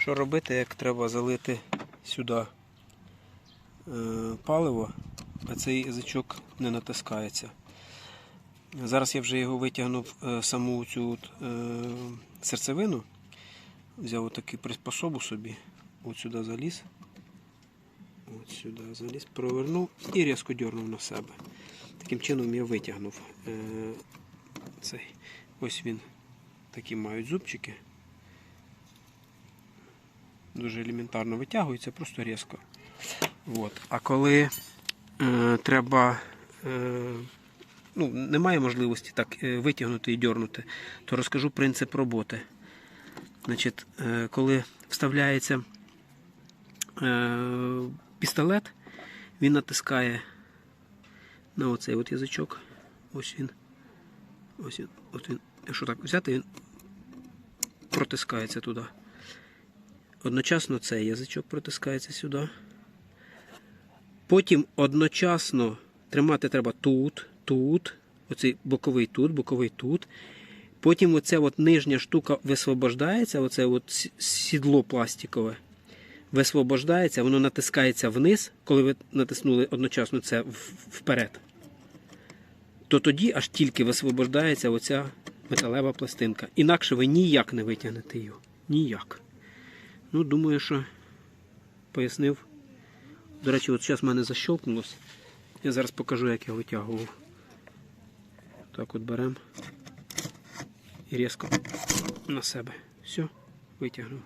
Що робити, як треба залити сюди е, паливо, а цей язичок не натискається. Зараз я вже його витягнув е, саму цю е, серцевину. Взяв отакий приспособу собі, от сюди заліз. От сюди заліз, провернув і різко дернув на себе. Таким чином я витягнув цей. Ось він. Такі мають зубчики. Дуже елементарно витягується, просто різко. От. А коли е, треба, е, ну, немає можливості так е, витягнути і дернути, то розкажу принцип роботи. Значить, е, коли вставляється е, пістолет, він натискає на оцей от язичок. Ось він. Ось він. От він. Якщо так взяти, він протискається туди. Одночасно цей язичок протискається сюди. Потім одночасно тримати треба тут, тут, оцей боковий тут, боковий тут. Потім оця от нижня штука висвобождається, оце от сідло пластикове висвобождається, воно натискається вниз, коли ви натиснули одночасно це вперед. То тоді аж тільки висвобождається оця металева пластинка. Інакше ви ніяк не витягнете її. Ніяк. Ну, думаю, що пояснив. До речі, от зараз в мене защелкнулося. Я зараз покажу, як я витягував. Так от беремо і різко на себе. Все, витягнув.